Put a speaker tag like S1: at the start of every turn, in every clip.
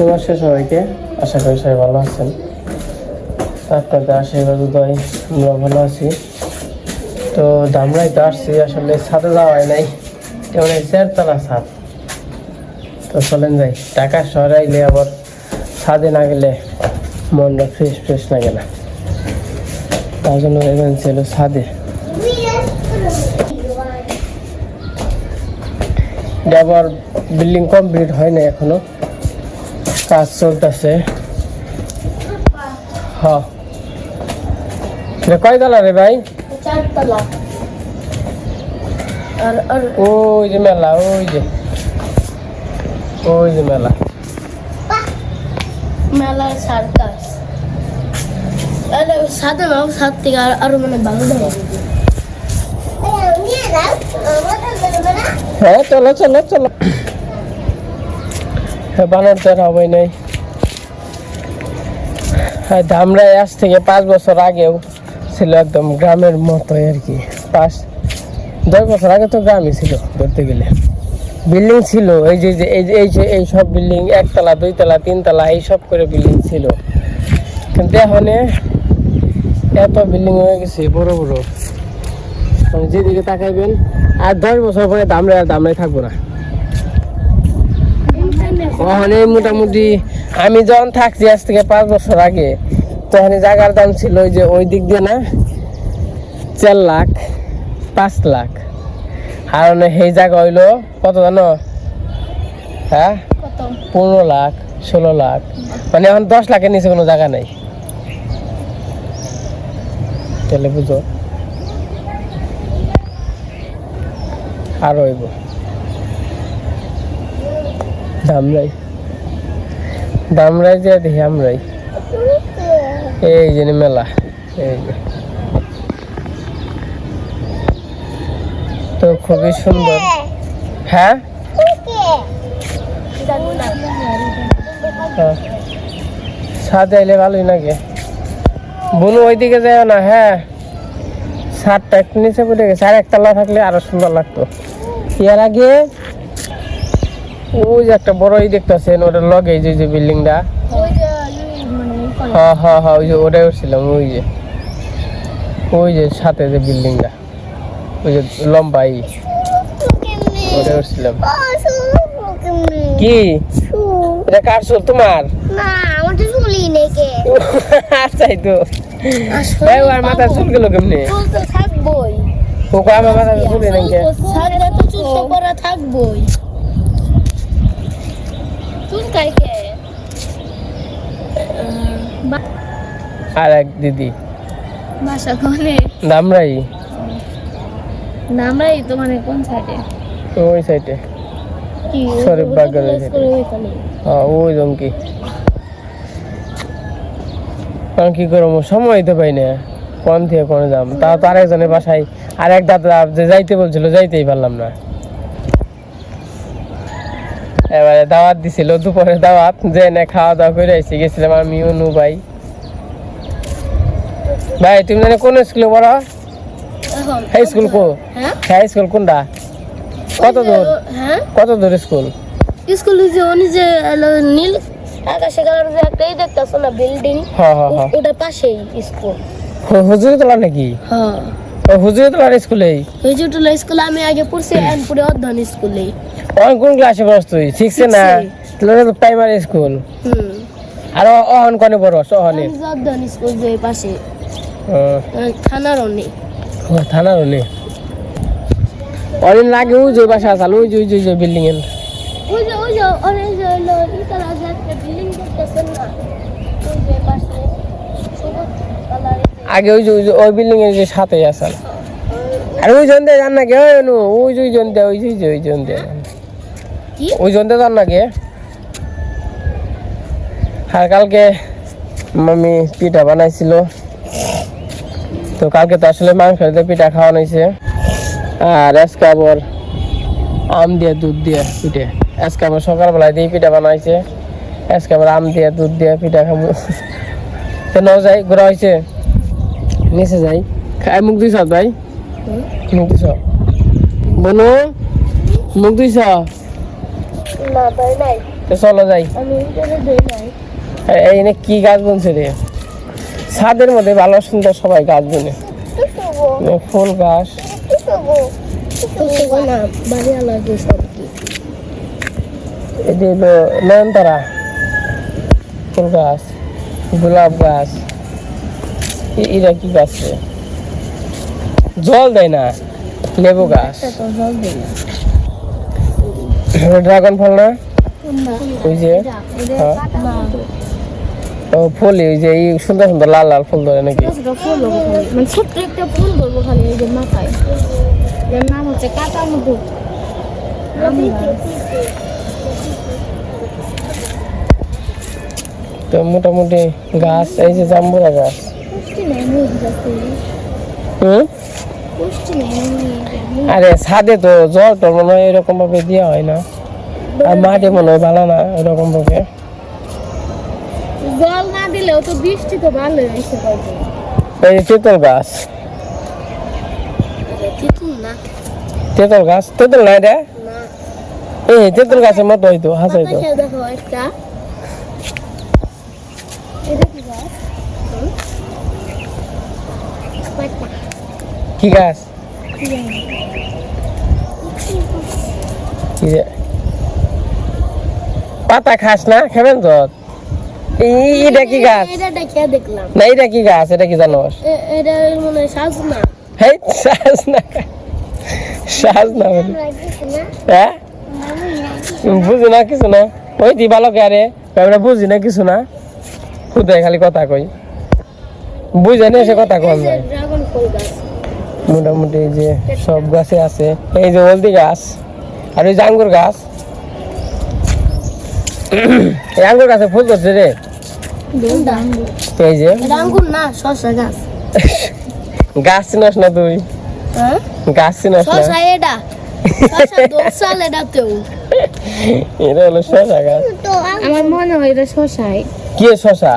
S1: নমস্কার সবাইকে আশা করি সবাই ভালো আছেন। আপনাদের আশীর্বাদ উদয়। আমরা ভালো আছি। তো দামরাই তো আসছি, আসলে ছাদে যাওয়া হয় নাই। এই চারতলা ছাদ? তো চলেন যাই। ঢাকা শহরে আইলে আবার ছাদে না গেলে মনটা ফ্রেশ ফ্রেশ না। গেলে তার জন্য এখানে ছিল ছাদে। আবার বিল্ডিং কমপ্লিট হয় না এখনও। কাজ চলতেছে। হ্যাঁ এটা কয় রে ভাই?
S2: চারতলা।
S1: ওই যে মেলা ওই যে। ওই যে মেলা।
S2: মেলার সার্কাস সাথে নাও সাত থেকে আর আরও মানে ভালো
S1: হ্যাঁ চলো চলো চলো। হ্যাঁ বানর তো আর হবেই নাই। ধামরাই আজ থেকে পাঁচ বছর আগেও ছিল একদম গ্রামের মতোই আর কি। পাঁচ, দশ বছর আগে তো গ্রামই ছিল ধরতে গেলে। বিল্ডিং ছিল, এই যে এই যে এই যে, এই সব বিল্ডিং, একতলা, দুইতলা, তিনতলা, এই সব করে বিল্ডিং ছিল। কিন্তু এখন এত বিল্ডিং হয়ে গেছে, বড় বড়। যেদিকে তাকাইবেন, আর দশ বছর পরে দামরে আর দামরে থাকব না। ওখানে মোটামুটি আমি যখন থাকছি আজ থেকে পাঁচ বছর আগে তখন জায়গার দাম ছিল ওই যে ওই দিক দিয়ে না চার লাখ পাঁচ লাখ। আর সেই জায়গা হইল কত জানো? হ্যাঁ? পনেরো লাখ ষোলো লাখ। মানে এখন দশ লাখের নিচে কোনো জায়গা নেই। তাহলে বুঝো। আর হইব। দামরাই। দামরাই যে দেখি আমরাই। এই যে মেলা, এই যে। তো খুবই সুন্দর। হ্যাঁ? হ্যাঁ। আইলে ভালোই নাকি বনু ওইদিকে যায় না হ্যাঁ। ছাদটা একটু নিচে পড়ে গেছে, আর একতলা থাকলে আরও সুন্দর লাগতো। এর আগে ওই যে একটা বড় ই দেখতেছেন ওটার লগে যে যে বিল্ডিংটা?
S2: ওই যে মানে
S1: হ্যাঁ হ্যাঁ হ্যাঁ ওই যে ওটাই উঠছিলাম ওই যে। ওই যে সাথে যে বিল্ডিংটা ওই যে লম্বা ই। ওটাই উঠছিলাম। কি? এটা কার চুল তোমার?
S2: না আমার তো চুলই নেই কে।
S1: আচ্ছাই তো। আর মাথা চুল গেল কেমনে?
S2: চুল তো থাকবই।
S1: ও কয় আমার মাথা চুল নেই কে?
S2: সাথে তো চুল তো পরা থাকবই।
S1: আর এক দিদি।
S2: বাসা কোনে?
S1: দামরাই।
S2: নামরাই তো মানে কোন সাইডে
S1: ওই সাইডে
S2: কি
S1: শরীফ বাগের হ্যাঁ ওই জমকি কারণ কি করব সময় তো পাই না। কোন থেকে কোন যাম? তাও তো আরেকজনের বাসায়। আর এক দাদা যে যাইতে বলছিল যাইতেই পারলাম না। এবারে দাওয়াত দিছিল দুপুরে দাওয়াত যে না খাওয়া দাওয়া করে আইসি গেছিলাম আমি অনু ভাই। ভাই তুমি জানে কোন স্কুলে পড়ো? হাই স্কুল কো?
S2: হ্যাঁ?
S1: হাই স্কুল কোনটা? কত দূর?
S2: হ্যাঁ?
S1: কত দূর স্কুল?
S2: স্কুল যে উনি যে নীল আকাশে কালার যে একটা এই দেখতেছো না বিল্ডিং?
S1: হ্যাঁ হ্যাঁ হ্যাঁ
S2: ওটা পাশেই স্কুল।
S1: হুজুরি তোলা নাকি?
S2: হ্যাঁ।
S1: ও হুজুরি তোলার স্কুলেই?
S2: এই স্কুল আমি আগে পড়ছি আনপুরে অধ্যয়ন স্কুলে।
S1: অন কোন ক্লাসে পড়ছ তুই? শিখছে না? তাহলে প্রাইমারি স্কুল
S2: হুম।
S1: আর অহন কনে পড়স? অহনে?
S2: অধ্যয়ন স্কুল যে পাশে। থানার অনে
S1: ও, থানার হলে অনেক লাগে ওই যে বাসা আসাল ওই যে ওই যে বিল্ডিং এর।
S2: ওই যে ওই যে যে বিল্ডিং না ওই যে পাশে সবুজ কালারের যে
S1: আগে ওই যে ওই যে ওই বিল্ডিং এর যে সাথে আসাল আর ওই জন দিয়ে জান না কে ওই যে ওই জন ওই যে ওই যে ওই জন দিয়ে।
S2: কি?
S1: ওই জন জান না কে আর কালকে মামি পিঠা বানাইছিল। তো কালকে তো আসলে মাংস দিয়ে পিঠা খাওয়ানো হয়েছে আর আজকে আবার আম দিয়ে দুধ দিয়ে পিঠে। আজকে আবার সকালবেলায় দিয়ে পিঠা বানাইছে। আজকে আবার আম দিয়ে দুধ দিয়ে পিঠা খাব। তো ন যাই ঘোরা হয়েছে নিচে যাই। খাই মুখ দিছ ভাই।
S2: হুম।
S1: মুখ দিছ বনু মুখ দিছ
S2: না তাই নাই
S1: চলো যাই।
S2: আমি করে দেই নাই।
S1: এ- এই নে কি গাছ বুনছে রে। ছাদের মধ্যে ভালো সুন্দর সবাই গাছ বুনে। ফুল গাছ। নয়নতারা। ফুল গাছ গোলাপ গাছ। এরা কি গাছ? জল দেয় না লেবু গাছ। ড্রাগন ফল না? ওই যে হ্যাঁ। ও ফুল ওই যে এই সুন্দর সুন্দর লাল লাল ফুল ধরে নাকি?
S2: মানে ছোট্ট একটা ফুল ধরবো খালি এই যে মাথায়। এর নাম হচ্ছে কাটা মধু
S1: তো মোটামুটি গাছ এই যে জাম্বুরা গাছ। আরে ছাদে তো জল তো মনে হয় এরকম ভাবে দেওয়া হয় না। আর মাটি মনে হয় ভালো না এরকম ভাবে
S2: জল না দিলেও তো বৃষ্টি তো ভালো হয়েছে
S1: এই তেঁতুল গাছ।
S2: তিতুল
S1: গাছ? তেঁতুল নাই রে? এই তেঁতুল গাছের মতো হইতো হাস হইতো।
S2: দেখো একটা এটা কি গাছ হুম? পাতা।
S1: কি গাছ? পাতা খাস না? খাবেন তো? এই এটা কি গাছ? না এটা কি গাছ? এটা কি জানোস
S2: হয় সাজনা।
S1: হেই সাজ না। সাজ না। বুঝি না কিছু না? ওই দি ভালো আরে আমরা বুঝি না কিছু না? খুদাই খালি কথা কই। বুঝে না সে কথা কম যায়। মোটামুটি যে সব গাছে আছে। এই যে হলদি গাছ আর ওই যে আঙ্গুর গাছ। এই আঙ্গুর গাছে ফুল ধরছে রে। এই যে
S2: আঙ্গুর না শসা গাছ।
S1: গাছ চিনস না তুই?
S2: হ্যাঁ?
S1: গাছ চিনস না।
S2: শসা এটা। শসা
S1: এটা হলো শশা গাছ।
S2: আমার মনে হয় এটা শসাই
S1: কি শশা?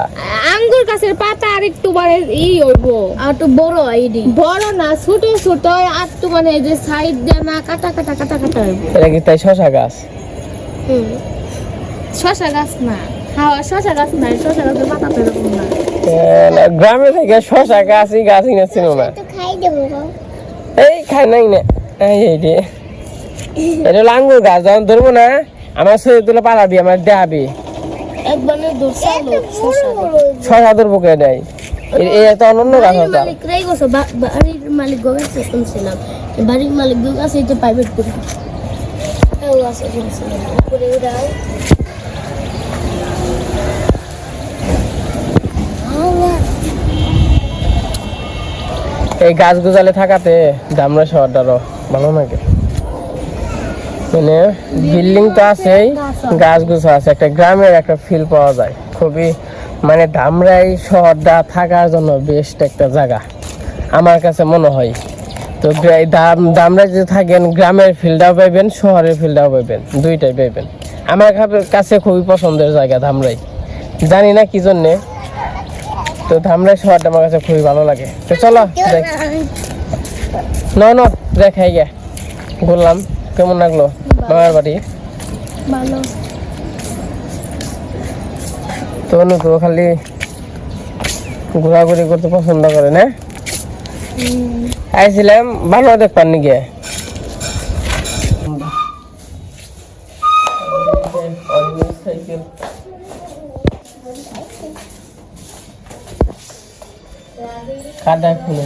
S2: আঙ্গুর গাছের পাতা আর একটু বড় ই হইব। আর একটু বড় আইডি বড় না ছোট ছোট আর একটু মানে এই যে সাইড দিয়ে না কাটা কাটা কাটা কাটা হইব।
S1: এটা কি তাই শশা গাছ?
S2: হুম। শসা গাছ না। হ্যাঁ শসা গাছ শসা গাছের পাতা তো এরকম না।
S1: গ্রামে থেকে শশা গাছই গাছ না।
S2: তো খাই দেবো
S1: এই খাই নাই না। এই এই যে। এটা হলো আঙ্গুর গাছ যখন ধরবো না আমার শরীর তুলে পালাবি আমার দেখাবি কে দেয় এই একটা অনন্য গাছ
S2: বাড়ির
S1: হতো।
S2: মালিক রেই গেছে বা- বাড়ির মালিক গোগাছে শুনছিলাম। বাড়ির মালিক গোগাছে এটা প্রাইভেট করে। এও আছে শুনছিলাম করে উড়াও
S1: এই গাছ গুজালে থাকাতে দামরা শহরটারও ভালো লাগে মানে বিল্ডিং তো আছেই। গাছ গুছ আছে একটা গ্রামের একটা ফিল পাওয়া যায়। খুবই মানে ধামরাই শহরটা থাকার জন্য বেস্ট একটা জায়গা আমার কাছে মনে হয়। তো দামরা যদি থাকেন গ্রামের ফিল্ডটাও পাইবেন শহরের ফিল্ডটাও পাইবেন দুইটাই পাইবেন। আমার কাছে- খুবই পছন্দের জায়গা ধামরাই। জানি না কি জন্যে। তো ধামরাই শহরটা আমার কাছে খুবই ভালো লাগে। তো চলো দেখ। ন ন দেখাই গে। ঘুরলাম। কেমন লাগল? মামার বাড়ি?
S2: ভালো।
S1: তো অনু তো খালি ঘোরাঘুরি করতে পছন্দ করে, না? আইছিলাম ভালো দেখবার নাকি কাদা খুলে।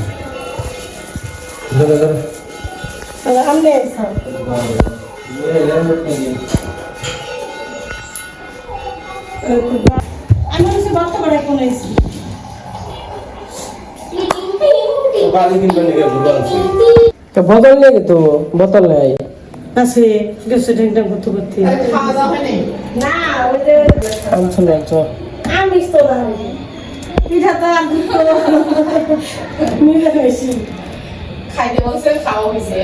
S1: না ধরো ধরো
S3: আমি হচ্ছে বাচ্চা বাড়ায় ফোন আইছি নাকি বোতল আছে
S1: তো বোতল নেই।
S4: আছে গেছে ঢেংটা করতে। করতে
S2: না ওই যে
S1: আনছিল তো
S2: আমি তো জানি।
S4: পিঠা তো আমি তো নিলে বেশি
S5: খাইতে বলছে খাওয়া হয়েছে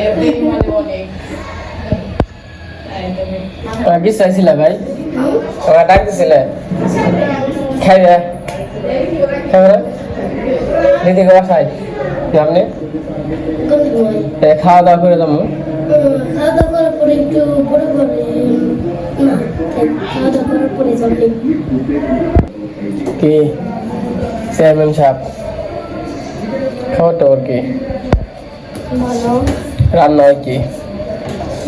S5: মানে অনেক
S1: তোমার বিশ্বাস ছিল ভাই? তোমার ডাক দিছিলে? খাইবে? খাবে দিদি খাওয়া খাই। আপনি খাওয়া দাওয়া করে
S2: খাওয়া দাওয়া করার পরে
S1: কি? চেয়ারম্যান সাহেব খবর টবর কি?
S2: ভালো।
S1: রান্না হয় কি?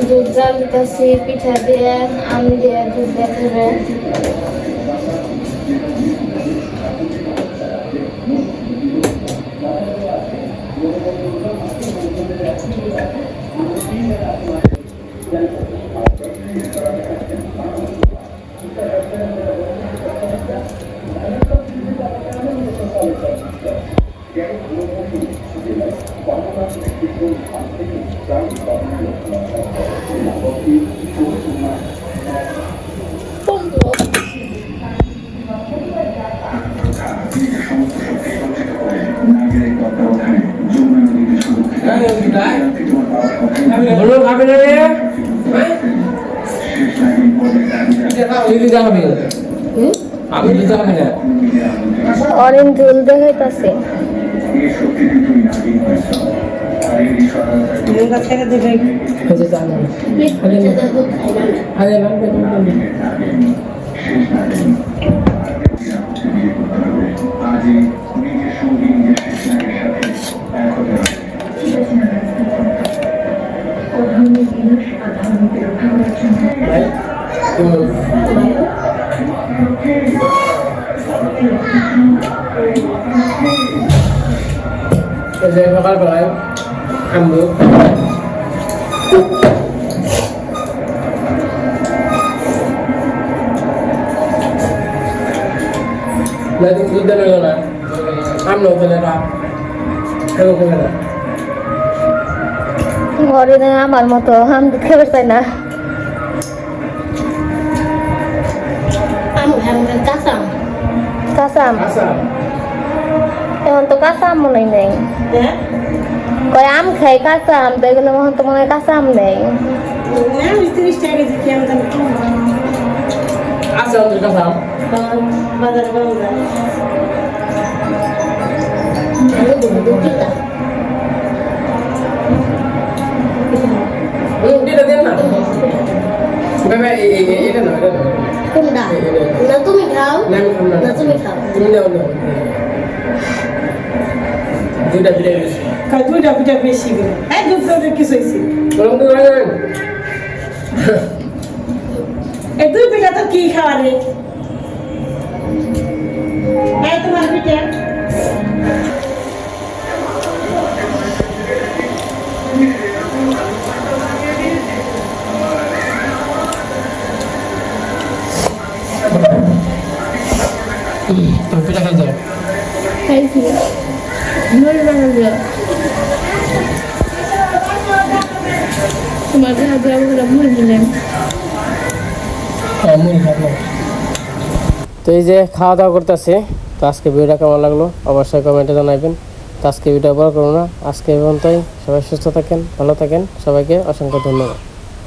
S2: দুধ জাল দিতেছি পিঠা দিয়ে আম দিয়ে দুধ দিয়ে খাবে।
S1: বলো খাবে না রে আমি দিতে হবে না
S2: অরেঞ্জ ঝোল দেখাইতেছে
S4: ঢেংটা ছেড়ে দেবে
S1: হয়েছে জানো আরে এই যে সকালবেলায় না তুমি দুধ দেবে না আম্মু খেলে না খেলো খেলে না
S2: ঘরে না আমার মতো আম খেতে চাই না আম কাঁচা কাঁচা আম
S1: আচ্ছা
S2: এখন তো কাঁচা আম মনে নেই
S4: হ্যাঁ
S2: কয় আম খাই কাঁচা আম তো এগুলো মনে হয় তো মনে হয় কাঁচা আম নেই
S4: না আমি তিরিশ টাকা কেজি কি আমি জানি
S1: আচ্ছা ওদের কাছে আম।
S4: বাজারে পাওয়া যায়
S1: হুম, এটা দেন না বাবা, এই- এই- এই- এটা নাও, এটা নাও।
S2: কোনটা না তুমি খাও
S1: না, আমি খাবো না।
S2: না তুমি খাও
S1: তুমি নাও, নাও। দুইটা বিরিয়ানি দিছি।
S4: কয় দুইটা পিঠা বেশি করে এই দুধ চালের কিছু হয়েছে
S1: গরম করে রাখেন।
S4: এই দুই পিঠা তো কি খাওয়া রে এই তোমার পিঠা
S1: তুমি তো এই যে খাওয়া দাওয়া করতেছে, তো আজকে ভিডিওটা কেমন লাগল অবশ্যই কমেন্টে জানাবেন তো আজকে ভিডিও বড় করো না। আজকে পর্যন্তই। সবাই সুস্থ থাকেন, ভালো থাকেন। সবাইকে অসংখ্য ধন্যবাদ।